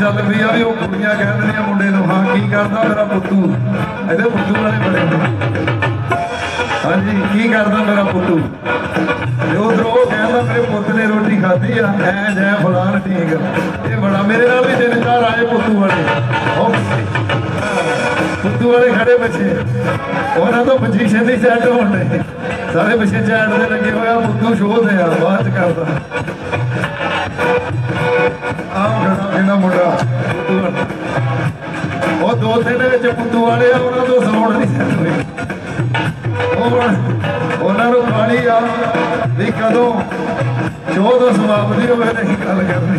ਚੱਲ ਪਈ ਆ ਵੀ ਉਹ ਕੁੜੀਆਂ ਕਹਿ ਦਿੰਦੀਆਂ ਮੁੰਡੇ ਨੂੰ, ਹਾਂ, ਕੀ ਕਰਦਾ ਮੇਰਾ ਪੁੱਤੂ? ਇਹਦੇ ਪੁੱਤੂ ਵਾਲੇ ਬੜੇ ਹਾਂਜੀ, ਕੀ ਕਰਦਾ ਮੇਰਾ ਪੁੱਤੂ? ਉਧਰ ਉਹ ਕਹਿੰਦਾ, ਮੇਰੇ ਪੁੱਤ ਨੇ ਰੋਟੀ ਖਾਧੀ ਆ, ਐ ਜੈ ਫਲਾਣ ਠੀਕ ਇਹ ਬੜਾ, ਮੇਰੇ ਨਾਲ ਵੀ ਤਿੰਨ ਚਾਰ ਆਏ ਪੁੱਤੂ ਵਾਲੇ। ਉਹ ਪੁੱਤੂ। ਵਾਲੇ ਖੜੇ ਬੱਚੇ ਉਹਨਾਂ ਤੋਂ ਪੋਜੀਸ਼ਨ ਦੀ ਸੈੱਟ ਹੋਣੇ ਸਾਰੇ ਬੱਚੇ ਚੈਟ ਦੇ ਲੱਗੇ ਹੋਇਆ ਪੁੱਤੂ ਸ਼ੋਅ ਤੇ ਆ, ਬਾਅਦ ਚ ਕਰਦਾ। ਆਹ ਖੜਾ ਇਹਨਾਂ ਮੁੰਡਾ। ਉਹ ਦੋ ਤਿੰਨ ਵਿੱਚ ਪੁੱਤੂ ਵਾਲੇ ਆ, ਉਹਨਾਂ ਤੋਂ ਸੌਣ ਨਹੀਂ ਉਹ ਉਹਨਾਂ ਨੂੰ ਪਾਣੀ ਆ, ਵੀ ਕਦੋਂ ਸ਼ੋਅ ਤੋਂ ਸਮਾਪਤੀ ਹੋਵੇ ਨਹੀਂ ਗੱਲ ਕਰਨੀ।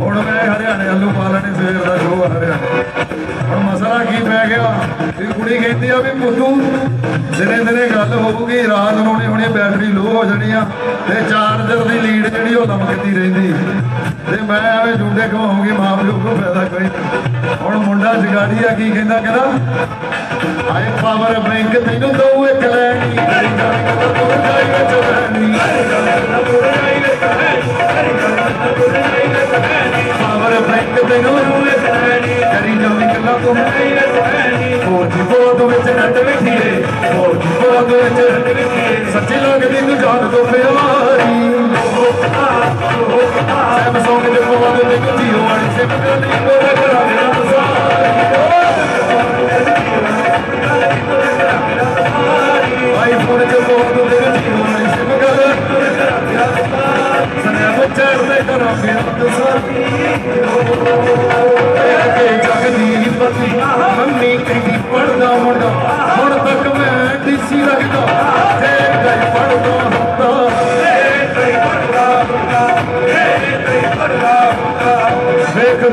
ਹੁਣ ਮੈਂ ਹਰਿਆਣੇ ਆਲੂ ਪਾ ਲੈਣੇ ਸਵੇਰ ਦਾ ਸ਼ੋਅ ਆ ਰਿਹਾ ਹੁਣ ਮਸਲਾ ਕੀ ਪੈ ਗਿਆ? ਵੀ ਕੁੜੀ ਕਹਿੰਦੀ ਆ ਵੀ ਪੁੱਤੂ, ਦਿਨੇ ਦਿਨੇ ਗੱਲ ਹੋਊਗੀ, ਰਾਤ ਨੂੰ ਹੋਣੀ ਹੋਣੀ, ਬੈਟਰੀ ਲੋ ਹੋ ਜਾਣੀ ਆ, ਤੇ ਚਾਰਜਰ ਦੀ ਲੀਡ ਜਿਹੜੀ ਉਹ ਲਮਕਦੀ ਰਹਿੰਦੀ। ਤੇ ਮੈਂ ਐਵੇਂ ਜੁੰਡੇ ਘਵਾਉਂਗੀ ਮਾਂ ਪਿਓ ਕੋ ਫਾਇਦਾ ਕੋਈ ਹੁਣ ਮੁੰਡਾ ਜਗਾੜੀ ਆ, ਕੀ ਕਹਿੰਦਾ ਕਹਿੰਦਾ? ਆਏ ਪਾਵਰ ਬੈਂਕ ਤੈਨੂੰ ਦਊ ਇੱਕ ਲੈਣੀ। ਕਰੀ ਜਾਣੀ ਕਹਿੰਦਾ ਤੂੰ ਜਾਈ ਵਿੱਚ ਲੈਣੀ ਪਾਵਰ ਬੈਂਕ ਤੈਨੂੰ ਦਊ ਇੱਕ ਲੈਣੀ। ਕਰੀ ਜਾਣੀ ਕਹਿੰਦਾ ਤੂੰ ਫੌਜੀ ਵਿੱਚ ਨੱਟ ਵਿਖੀਏ ਫੌਜੀ ਫੌਜ ਵਿੱਚ ਨੱਟ ਵਿਖੀਏ ਸੱਚੀ ਲੱਗਦੀ ਤੂੰ ਜਾਨ ਤੋਂ ਪਿਆਰੀ। ਸੈਮ ਸੌਂਗ ਦੇ ਪਵਾ ਦੇ ਤੇ ਜੀਓ ਵਾਲੀ ਸਿਮ ਗਲੀ ਮੇਰੇ ਕਰਾ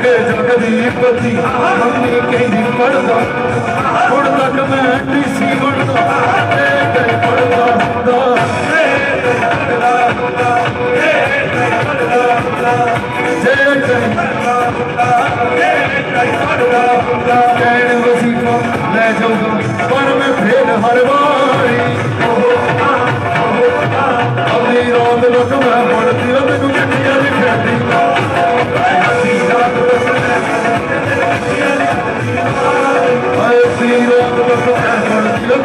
ਕੇ ਜਗਦੀ ਪਤੀ ਮੰਮੀ ਕਹਿੰਦੀ ਪੜਦਾ ਹੁਣ ਤੱਕ ਮੈਂ ਡੀਸੀ ਲੱਗਦਾ ਜੇ ਗਈ ਪੜਦਾ ਹੁੰਦਾ। ਵੇਖ ਕੇ ਜਗਦੀ ਪਤੀ ਮੰਮੀ ਕਹਿੰਦੀ ਪੜਦਾ ਹੁਣ ਤੱਕ ਮੈਂ ਡੀਸੀ ਬਣਦਾ ਜੇ ਗਈ ਪੜਦਾ ਹੁੰਦਾ। ਕਹਿਣ ਵਸੀਫਾ ਲੈ ਜਾਊਗਾ। ਪਰ ਮੈਂ ਫੇਰ ਹਰ ਵਾਰੀ ਆਪਣੀ ਰਾਤ ਲੋਕ ਮੈਂ ਪੜਦੀ ਆ, ਮੈਨੂੰ ਚਿੱਠੀਆਂ ਲਿਖਦੀ ਆਏ ਆਪਣੀ ਰਾਤ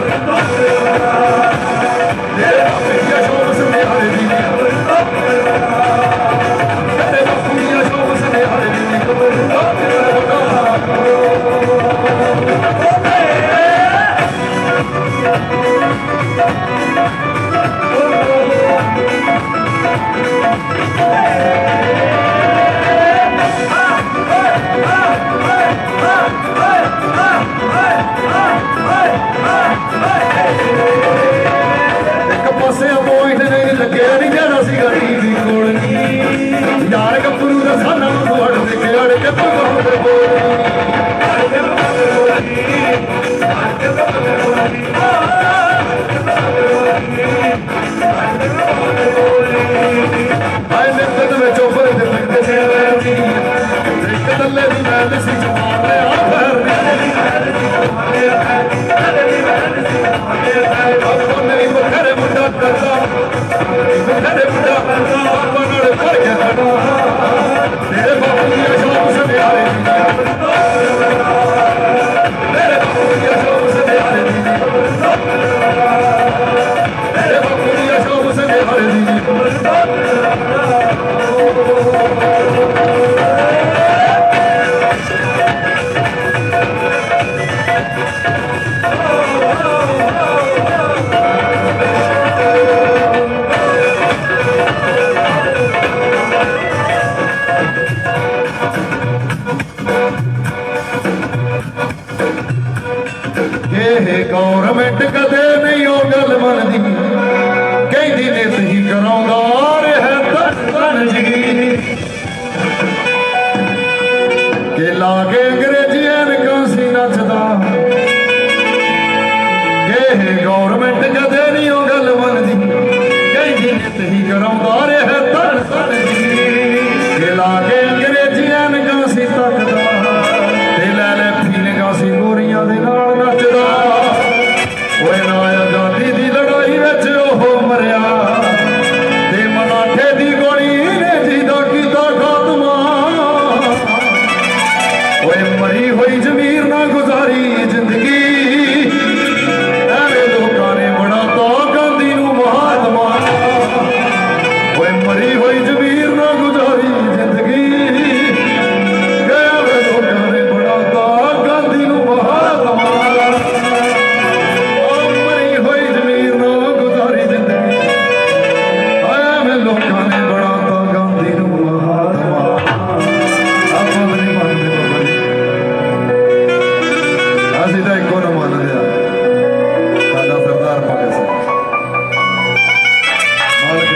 ਇੱਕ Lord. ਇਹ ਗੌਰਮੈਂਟ ਕਦੇ ਨਹੀਂ ਉਹ ਗੱਲ ਮੰਨਦੀ। ਕਹਿੰਦੀ ਨੇ ਸਹੀ ਕਰਾਉਂਦਾ ਰਿਹਾ ਤਨ ਜੀ। ਕਿ ਲਾਗੇ ਅੰਗਰੇਜ਼ੀਆਂ ਨਕਾਂ ਸੀ ਨੱਚਦਾ। ਇਹ ਗੌਰਮੈਂਟ ਕਦੇ ਨਹੀਂ ਉਹ ਗੱਲ ਮੰਨਦੀ। ਕਹਿੰਦੀ ਨੇ ਸਹੀ ਕਰਾਉਂਦਾ ਰਿਹਾ ਓਏ ਮਰੀ ਹੋਈ ਜ਼ਮੀਰ ਨਾ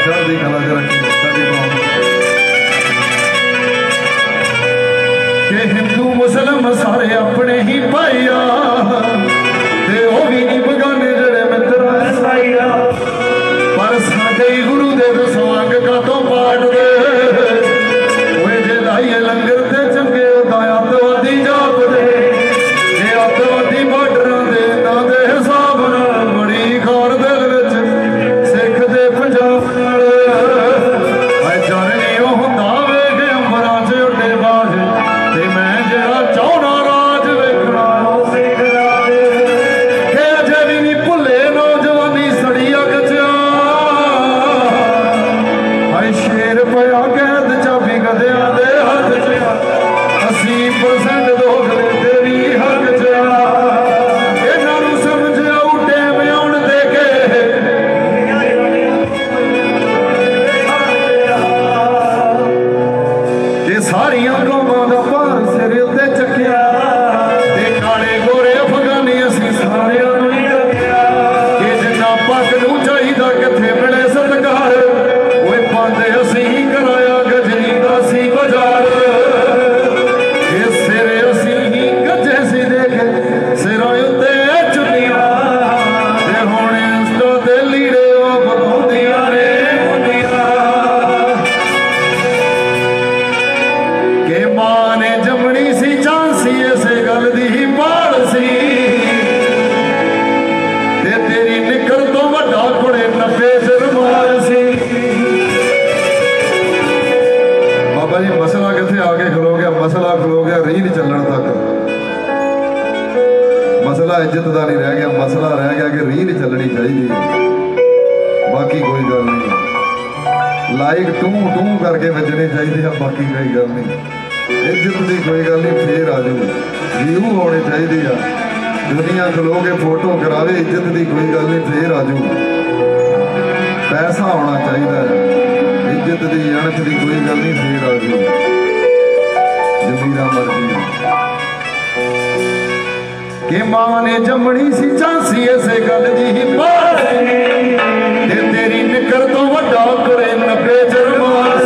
ਚੜ੍ਹਦੀ ਕਲਾ ਚ ਰੱਖੇ ਸਾਡੀ ਕੌਮ ਕਿ ਹਿੰਦੂ ਮੁਸਲਮ ਸਾਰੇ ਆਪਣੇ ਹੀ ਭਾਈਆ। ਚਾਹੀਦੀ ਹੈ। ਬਾਕੀ ਕੋਈ ਗੱਲ ਨਹੀਂ। ਲਾਈਕ ਟੂ ਟੂ ਕਰਕੇ ਵੱਜਣੇ ਚਾਹੀਦੇ ਆ, ਬਾਕੀ ਕੋਈ ਗੱਲ ਨਹੀਂ। ਇੱਜ਼ਤ ਦੀ ਕੋਈ ਗੱਲ ਨਹੀਂ, ਫੇਰ ਆ ਜਾਊ ਵਿਊ ਹੋਣੇ ਚਾਹੀਦੇ ਆ। ਦੁਨੀਆ ਖਲੋ ਕੇ ਫੋਟੋ ਕਰਾਵੇ, ਇੱਜ਼ਤ ਦੀ ਕੋਈ ਗੱਲ ਨਹੀਂ, ਫੇਰ ਆ ਜਾਊ ਪੈਸਾ ਹੋਣਾ ਚਾਹੀਦਾ ਹੈ। ਇੱਜ਼ਤ ਦੀ, ਅਣਖ ਦੀ ਕੋਈ ਗੱਲ ਨਹੀਂ, ਫੇਰ ਆ ਜਾਊ ਜਮੀਰਾ ਮਰਜ਼ੀ ਕਿ ਮਾਂ ਨੇ ਜੰਮਣੀ ਸੀ ਚਾਂਸੀ ਇਸੇ ਗੱਲ ਦੀ ਹੀ ਬਾਤ ਤੇ ਤੇਰੀ ਨਿਕਰ ਤੋਂ ਵੱਡਾ ਕੁੜੇ ਨੱਬੇ ਜਰਮਾਨ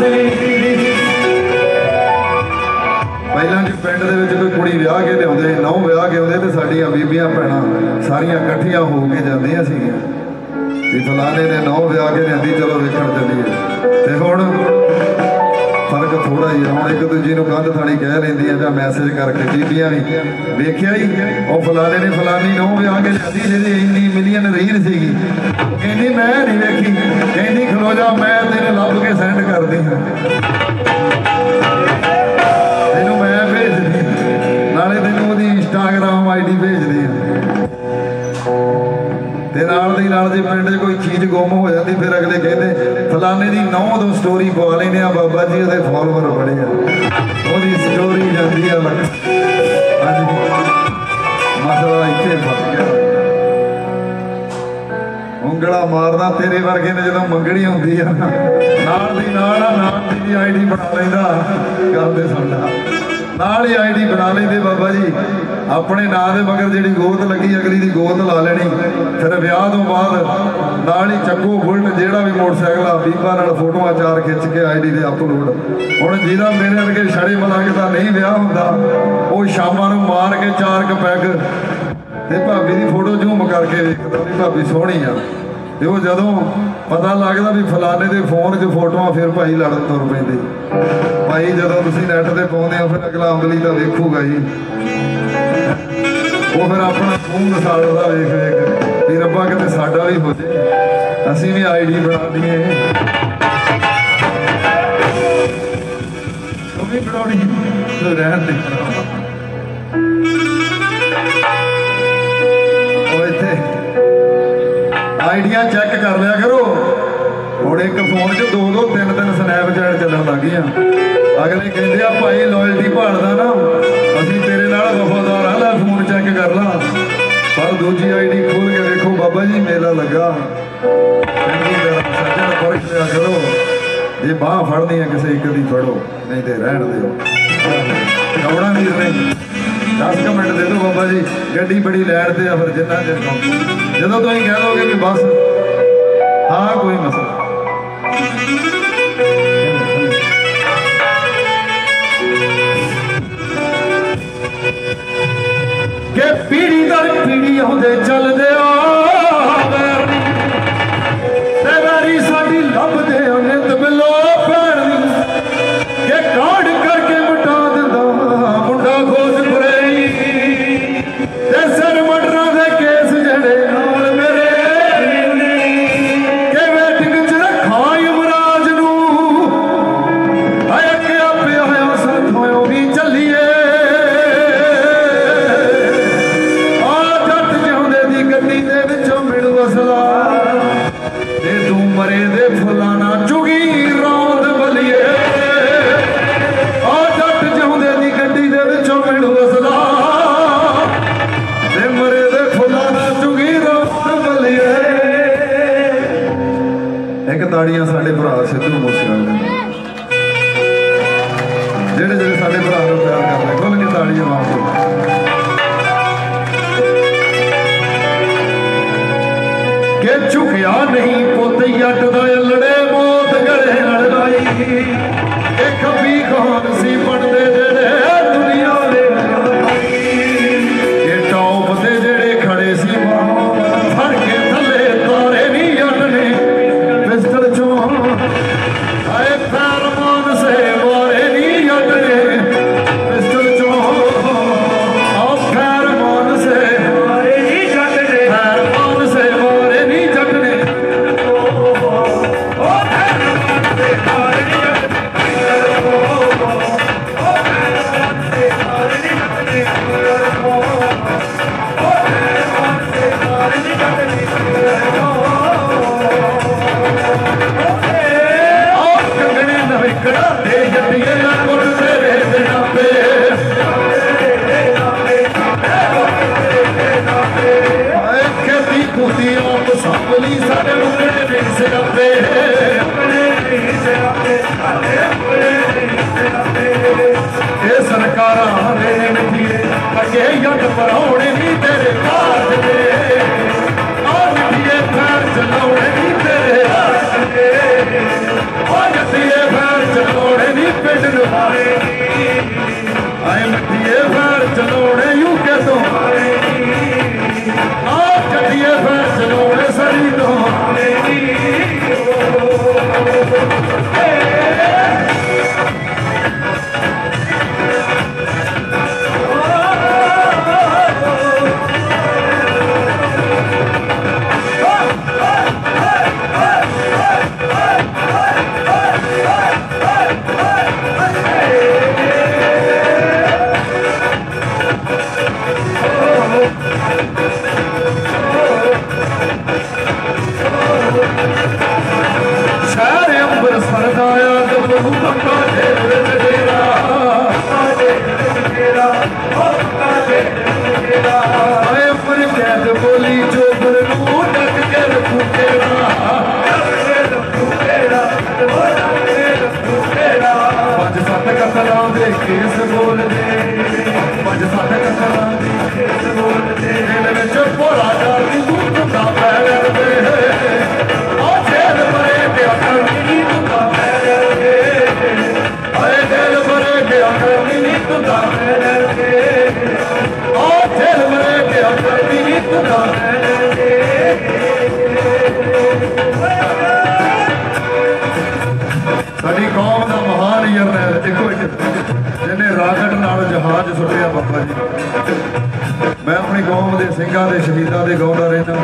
ਪਹਿਲਾਂ ਜੀ ਪਿੰਡ ਦੇ ਵਿੱਚ ਕੋਈ ਕੁੜੀ ਵਿਆਹ ਕੇ ਲਿਆਉਂਦੇ ਨੌ ਵਿਆਹ ਕੇ ਆਉਂਦੇ, ਤੇ ਸਾਡੀਆਂ ਬੀਬੀਆਂ ਭੈਣਾਂ ਸਾਰੀਆਂ ਇਕੱਠੀਆਂ ਹੋ ਕੇ ਜਾਂਦੀਆਂ ਸੀਗੀਆਂ। ਵੀ ਫਲਾਣੇ ਨੇ ਨੌ ਵਿਆਹ ਕੇ ਲਿਆਂਦੀ, ਚਲੋ ਵੇਖਣ ਚੱਲੀਏ। ਤੇ ਹੁਣ ਫ਼ਰਕ ਥੋੜਾ ਜਿਹਾ ਹੁਣ ਇੱਕ ਦੂਜੀ ਨੂੰ ਕੰਧ ਥਾਣੀ ਕਹਿ ਲੈਂਦੀਆਂ ਜਾਂ ਮੈਸੇਜ ਕਰਕੇ ਬੀਬੀਆਂ ਵੀ। ਵੇਖਿਆ ਹੀ ਉਹ ਫਲਾਣੇ ਨੇ ਫਲਾਨੀ ਵੀ ਆ ਕੇ ਲਿਆਂਦੀ ਜਿਹਦੀ ਇੰਨੀ ਮਿਲੀਅਨ ਰੀਲ ਸੀਗੀ। ਕਹਿੰਦੀ, ਮੈਂ ਨਹੀਂ ਵੇਖੀ। ਕਹਿੰਦੀ, ਖਲੋ ਜਾ, ਮੈਂ ਤੇਰੇ ਲੱਭ ਕੇ ਸੈਂਡ ਕਰਦੀ ਨਾਲ ਦੀ ਪਿੰਡ 'ਚ ਕੋਈ ਚੀਜ਼ ਗੁੰਮ ਹੋ ਜਾਂਦੀ ਫਿਰ ਅਗਲੇ ਕਹਿੰਦੇ ਫਲਾਣੇ ਦੀ ਨੌ ਤੋਂ ਸਟੋਰੀ ਪਵਾ ਲੈਨੇ ਆ ਬਾਬਾ ਜੀ ਉਹਦੇ ਫਾਲੋਅਰ ਬੜੇ ਆ। ਉਹਦੀ ਸਟੋਰੀ ਜਾਂਦੀ ਆ ਲੱਗ ਹਾਂਜੀ। ਮਸਲਾ ਇੱਥੇ ਫਸ ਗਿਆ। ਉਂਗਲਾ ਮਾਰਦਾ ਤੇਰੇ ਵਰਗੇ ਨੇ ਜਦੋਂ ਮੰਗਣੀ ਹੁੰਦੀ ਆ। ਨਾਲ ਦੀ ਨਾਲ ਆ, ਨਾਲ ਦੀ ਆਈਡੀ ਬਣਾ ਲੈਂਦਾ। ਕਰਦੇ ਸਾਡਾ ਨਾਲ ਹੀ ਆਈਡੀ ਬਣਾ ਲੈਂਦੇ ਬਾਬਾ ਜੀ। ਆਪਣੇ ਨਾਂ ਦੇ ਮਗਰ ਜਿਹੜੀ ਗੋਦ ਲੱਗੀ, ਅਗਲੀ ਦੀ ਗੋਦ ਲਾ ਲੈਣੀ। ਫਿਰ ਵਿਆਹ ਤੋਂ ਬਾਅਦ ਨਾਲ ਹੀ ਚੱਕੋ ਬੁਲਟ, ਜਿਹੜਾ ਵੀ ਮੋਟਰਸਾਈਕਲ ਆ, ਬੀਬਾ ਨਾਲ ਫੋਟੋਆਂ ਚਾਰ ਖਿੱਚ ਕੇ ਆਈਡੀ ਤੇ ਅਪਲੋਡ ਹੁਣ ਜਿਹਦਾ ਮੇਰੇ ਵਰਗੇ ਛੜੇ ਮਲਾਂਗੇ ਦਾ ਨਹੀਂ ਵਿਆਹ ਹੁੰਦਾ। ਉਹ ਸ਼ਾਮਾਂ ਨੂੰ ਮਾਰ ਕੇ ਚਾਰ ਕ ਪੈਗ ਤੇ ਭਾਬੀ ਦੀ ਫੋਟੋ ਜ਼ੂਮ ਕਰਕੇ ਵੇਖਦਾ ਵੀ ਭਾਬੀ ਸੋਹਣੀ ਆ। ਤੇ ਉਹ ਜਦੋਂ ਪਤਾ ਲੱਗਦਾ ਵੀ ਫਲਾਣੇ ਦੇ ਫੋਨ 'ਚ ਫੋਟੋਆਂ ਫਿਰ ਭਾਈ ਲੜਨ ਤੁਰ ਪੈਂਦੇ। ਭਾਈ ਜਦੋਂ ਤੁਸੀਂ ਨੈਟ ਤੇ ਪਾਉਂਦੇ ਹੋ, ਫਿਰ ਅਗਲਾ ਉਂਗਲੀ ਤਾਂ ਵੇਖੂਗਾ ਜੀ ਉਹ ਫਿਰ ਆਪਣਾ ਮੂੰਹ ਮਸਾਲਦਾ ਵੇਖ ਵੇਖ ਵੀ ਰੱਬਾ ਕਿਤੇ ਸਾਡਾ ਵੀ ਹੋ ਜੇ। ਅਸੀਂ ਵੀ ਆਈਡੀ ਬਣਾ ਦਈਏ। ਤੂੰ ਵੀ ਬਣਾਉਣੀ ਰਹਿਣ ਦੇ। ਉਹ ਇੱਥੇ। ਆਈਡੀਆਂ ਚੈੱਕ ਕਰ ਲਿਆ ਕਰੋ। ਹੁਣ ਇੱਕ ਫੋਨ 'ਚ ਦੋ ਦੋ ਤਿੰਨ ਤਿੰਨ ਸਨੈਪਚੈਟ ਚੱਲਣ ਲੱਗ ਗਈਆਂ। ਅਗਲੇ ਕਹਿੰਦੇ ਆ, ਭਾਈ ਲਾਇਲਟੀ ਭਾਲਦਾ ਨਾ। ਪਰ ਦੂਜੀ ਆਈਡੀ ਖੋਲ ਕੇ ਵੇਖੋ ਬਾਬਾ ਜੀ, ਮੇਲਾ ਲੱਗਾ। ਚੰਗੀ ਤਰ੍ਹਾਂ ਸੱਜਣ ਫ਼ਰਕ ਲਿਆ ਕਰੋ। ਜੇ ਬਾਹ ਫੜਨੀ ਹੈ ਕਿਸੇ ਇੱਕ ਦੀ, ਫੜੋ। ਨਹੀਂ ਤੇ ਰਹਿਣ ਦਿਓ। ਕੌੜਾ ਵੀਰ ਨੇ 10 ਕੁ ਮਿੰਟ ਦੇ ਦਿਓ ਬਾਬਾ ਜੀ। ਗੱਡੀ ਬੜੀ ਲੈਣ ਤੇ ਆ, ਫਿਰ ਜਿੰਨਾ ਚਿਰ ਜਦੋਂ ਤੁਸੀਂ ਕਹਿ ਦੋਗੇ ਕਿ ਬਸ ਹਾਂ ਕੋਈ ਮਸਲਾ ਕਿ ਪੀੜੀ ਦਰ ਪੀੜੀ ਆਉਂਦੇ ਚੱਲਦੇ ਆ। ਖੁਦੀ ਆਪ ਸੰਭਲੀ ਸਾਡੇ ਮੁੰਡੇ ਦੇ ਸਿਰਪੇ ਇਹ ਸਰਕਾਰਾਂ ਦੇ ਨਠੀਏ ਅੱਗੇ ਜੱਟ ਪਰਾਉਣੇ ਨਹੀਂ ਤੇਰੇ ਕਾਜ ਦੇ। ਆ ਨਠੀਏ ਫੈਰ ਚਲਾਉਣੇ ਨਹੀਂ ਤੇਰੇ ਰਾਜ ਦੇ। ਆ ਨਠੀਏ ਫੈਰ ਚਲਾਉਣੇ ਨਹੀਂ ਪਿੰਡ ਨੂੰ ਮਾਰੇ ਆਏ ਨਠੀਏ ਫੈਰ ਚਲਾਉਣੇ ਯੂ ਕੇ ਤੋਂ ਮਾਰੇ ਆ ਜੱਟੀਏ ਸਰੀ ਤੋਂ ਮਾਰੇ ਸ਼ਹਿਰ Oh, tell me, tell me, tell me, ਸਾਡੀ ਕੌਮ ਦਾ ਮਹਾਨ ਜਰਨੈਲ ਇੱਕ ਮਿੰਟ ਜਿਹਨੇ ਰਾਕਟ ਨਾਲ ਜਹਾਜ਼ ਸੁੱਟਿਆ ਬਾਬਾ ਜੀ। ਮੈਂ ਆਪਣੀ ਕੌਮ ਦੇ ਸਿੰਘਾਂ ਦੇ ਸ਼ਹੀਦਾਂ ਦੇ ਗਾਉਂਦਾ ਰਹਿੰਦਾ।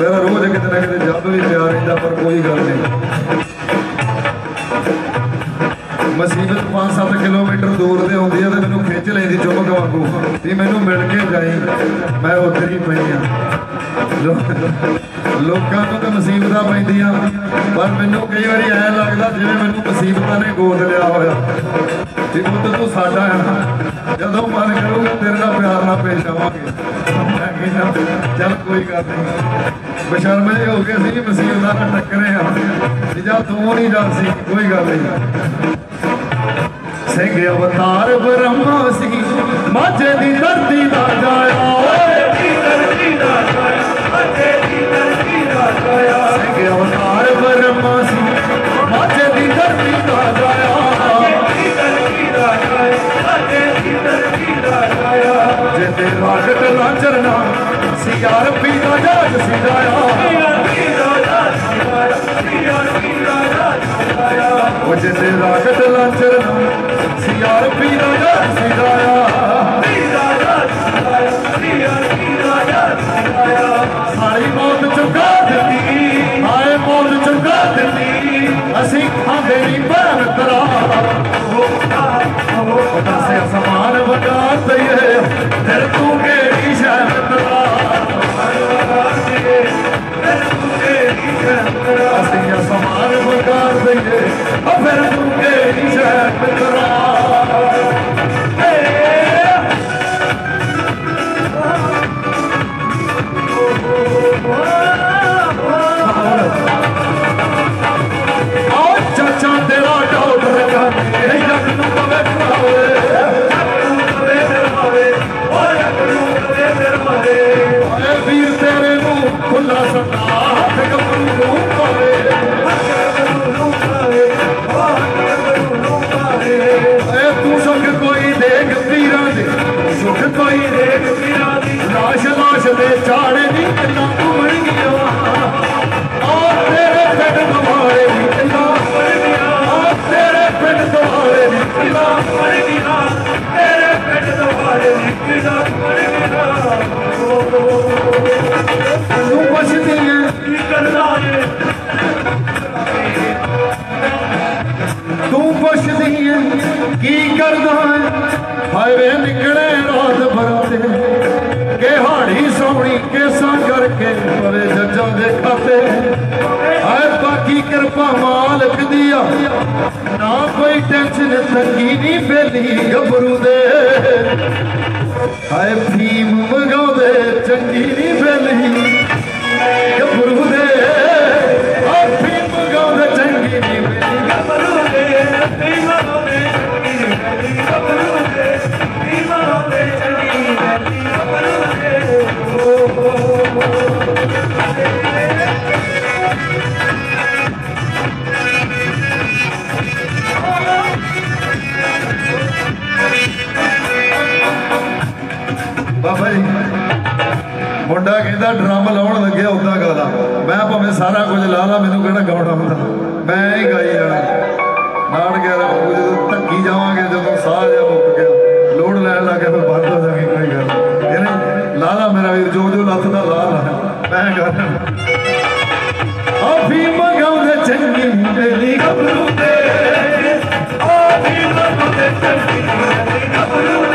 ਮੇਰਾ ਰੋਜ਼ ਕਿਤੇ ਨਾ ਕਿਤੇ ਜੱਬ ਵੀ ਪਿਆ ਰਹਿੰਦਾ, ਪਰ ਕੋਈ ਗੱਲ ਨਹੀਂ। ਮਸੀਬਤ 5-7 ਕਿਲੋਮੀਟਰ ਦੂਰ ਤੇ ਆਉਂਦੀ ਆ ਤੇ ਮੈਨੂੰ ਖਿੱਚ ਲੈਂਦੀ ਚੁੱਪ ਵਾਂਗੂ ਵੀ ਮੈਨੂੰ ਮਿਲ ਕੇ ਜਾਈ। ਮੈਂ ਉੱਥੇ ਹੀ ਪਈ ਆ। ਲੋਕਾਂ ਨੂੰ ਤਾਂ ਮੁਸੀਬਤਾਂ ਪੈਂਦੀਆਂ, ਪਰ ਮੈਨੂੰ ਕਈ ਵਾਰੀ ਐ ਲੱਗਦਾ ਜਿਵੇਂ ਮੈਨੂੰ ਮੁਸੀਬਤਾਂ ਨੇ ਗੋਦ ਲਿਆ ਹੋਇਆ। ਤੇ ਪੁੱਤ ਤੂੰ ਸਾਡਾ ਆ ਜਦੋਂ ਮਨ ਕਰੂਗਾ ਤੇਰੇ ਨਾਲ ਪਿਆਰ ਨਾਲ ਪੇਸ਼ ਆਵਾਂਗੇ। ਚੱਲ ਕੋਈ ਗੱਲ ਨਹੀਂ। ਬਸ਼ਰਮੇ ਹੋ ਗਏ ਸੀ ਮੁਸੀਬਤਾਂ ਨਾਲ ਟੱਕਰੇ ਆ ਤੇ ਤੂੰ ਨਹੀਂ ਡਰ ਸੀ, ਕੋਈ ਗੱਲ ਨਹੀਂ। ਸਿੰਘ ਅਵਤਾਰ ਬ੍ਰਹਮਾ ਸੀ, ਮਾਝੇ ਦੀ ਧਰਤੀ ਦਾ ਜਾਇਆ ਮਾਝੇ ਦੀ ਧਰਤੀ ਦਾ ਜਾਇਆ ਦੀ ਧਰਤੀ ਦਾ ਜਾਇਆ ਮਾਝੇ ਦੀ ਧਰਤੀ ਦਾ ਜਾਇਆ ਜਿੱਤੇ ਰਾਗਟ ਲਾਚਰਨਾ ਸਿਆਰ ਪੀ ਦਾ ਜਾਜ ਸਿਦਾਇਆ ਉਹ ਜਿੱਤੇ ਰਾਗਟ ਲਾਚਰਨਾ ਸਿਆਰ ਪੀ ਦਾ ਜਾਜ ਸਾਰੀ ਮੌਤ ਅਸੀਂ ਖਾਂਦੇ ਨਹੀਂ ਨੂੰ ਖੁੱਲਾ ਸੱਟਾ ਹੱਥ ਗੱਭਰੂ ਨੂੰ ਪਾਵੇ ਏ ਤੂੰ ਸੁਖ ਕੋਈ ਦੇਖ ਵੀਰਾਂ ਦੇ, ਸੁਖ ਕੋਈ ਦੇਖ ਵੀਰਾਂ ਦੀ। ਲਾਸ਼ ਲਾਸ਼ ਦੇ ਚਾੜੇ ਨਹੀਂ ਕਿੰਨਾ ਘੁੰਮਣ ਗਿਆ। ਆ ਤੇਰੇ ਪਿੰਡ ਦੁਆਰੇ ਦੀ ਕਿੰਨਾ ਘੁੰਮਣ ਗਿਆ। ਆ ਤੇਰੇ ਪਿੰਡ ਦੁਆਰੇ ਦੀ ਕਿੰਨਾ ਘੁੰਮਣ ਗਿਆ। ਤੇਰੇ ਪਿੰਡ ਦੁਆਰੇ ਦੀ ਕਿੰਨਾ ਘੁੰਮਣ ਗਿਆ। ਤੂੰ ਪੁੱਛਦੀ ਹੈ। ਕੀ ਕਰਦਾ ਏ ਤੂੰ ਪੁੱਛਦੀ ਹੈ। ਕੀ ਕਰਦਾ ਹੈ? ਹਾਏ ਨਿਕਲੇ ਰਾਤ ਬਰਾਤੇ ਕਿਹਾੜੀ ਸੋਹਣੀ ਕੇਸਾਂ ਕਰਕੇ ਪਰੇ ਜੱਜਾਂ ਦੇ ਖਾਤੇ। ਹਾਏ ਬਾਕੀ ਕਿਰਪਾ ਮਾਲਕ ਦੀ ਆ। ਨਾ ਕੋਈ ਟੈਨਸ਼ਨ ਤੰਗੀ ਨਹੀਂ ਬੇਲੀ, ਗੱਭਰੂ ਦੇ। ਹਾਏ ਫੀਮ ਮੰਗਾਉਂਦੇ ਚੰਗੀ ਨਹੀਂ ਬੈਲੀ। ਗੱਭਰੂ ਦੇ। ਆ ਫੀਮ ਮਗਾਉਂਦੇ ਚੰਗੀ ਨਹੀਂ ਬੈਲੀ। ਗੱਭਰੂ ਦੇ ਫੀਮ ਮਗਾਉਂਦੇ ਚੰਗੀ ਨਹੀਂ ਬੇਲੀ। ਗੱਭਰੂ ਦੇ ਫੀਮ ਮਗਾਉਂਦੇ ਚੰਗੀ ਨਹੀਂ ਬੇਲੀ। ਗੱਭਰੂ ਦੇ। ਓ ਹੋ ਹੋ ਮੁੰਡਾ ਡਰਮ ਲਾਉਣ ਲੱਗਿਆ ਉਦਾਂ ਲਾ ਮੈਂ ਭਾਵੇਂ ਸਾਰਾ ਕੁਝ ਲਾ ਲਾ, ਮੈਨੂੰ ਕਿਹੜਾ ਗਾਉਣਾ ਹੁੰਦਾ? ਮੈਂ ਹੀ ਗਾਈ ਜਾਣਾ। ਨਾੜ ਗਿਆ ਵਾਂਗੂ ਜਦੋਂ ਧੱਕੀ ਜਾਵਾਂਗੇ, ਜਦੋਂ ਸਾਹ ਜਿਹਾ ਮੁੱਕ ਗਿਆ ਲੋਡ ਲੈਣ ਲੱਗੇ ਫਿਰ ਬੰਦ ਹੋ ਜਾਵੇ ਕੋਈ ਗੱਲ ਇਹਨੇ ਲਾ ਲਾ ਮੇਰਾ ਵੀਰ, ਜੋ ਜੋ ਲੱਥ ਦਾ ਲਾ ਲਾ। ਮੈਂ ਗਾ ਆ ਮਗਾਉਂਦੇ ਚੰਗੀ ਮੇਰੀ ਗੱਭਰੂ ਦੇ ਆ ਮਗਾਉਂਦੇ ਚੰਗੀ ਮੇਰੀ ਗੱਭਰੂ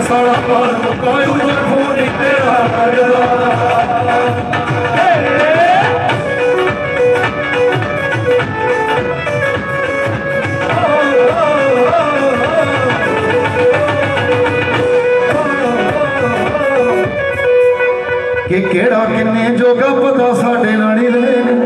ਸਾਲਾ ਮਾਰ ਮੁੱਕਾ ਦੂਜਾ ਫੂਲ ਤੇਰਾ ਲੱਗਦਾ ਕਿ ਕਿਹੜਾ ਕਿੰਨੇ ਜੋਗਾ ਪਤਾ ਸਾਡੇ ਨਾਲ ਹੀ ਰਹੇ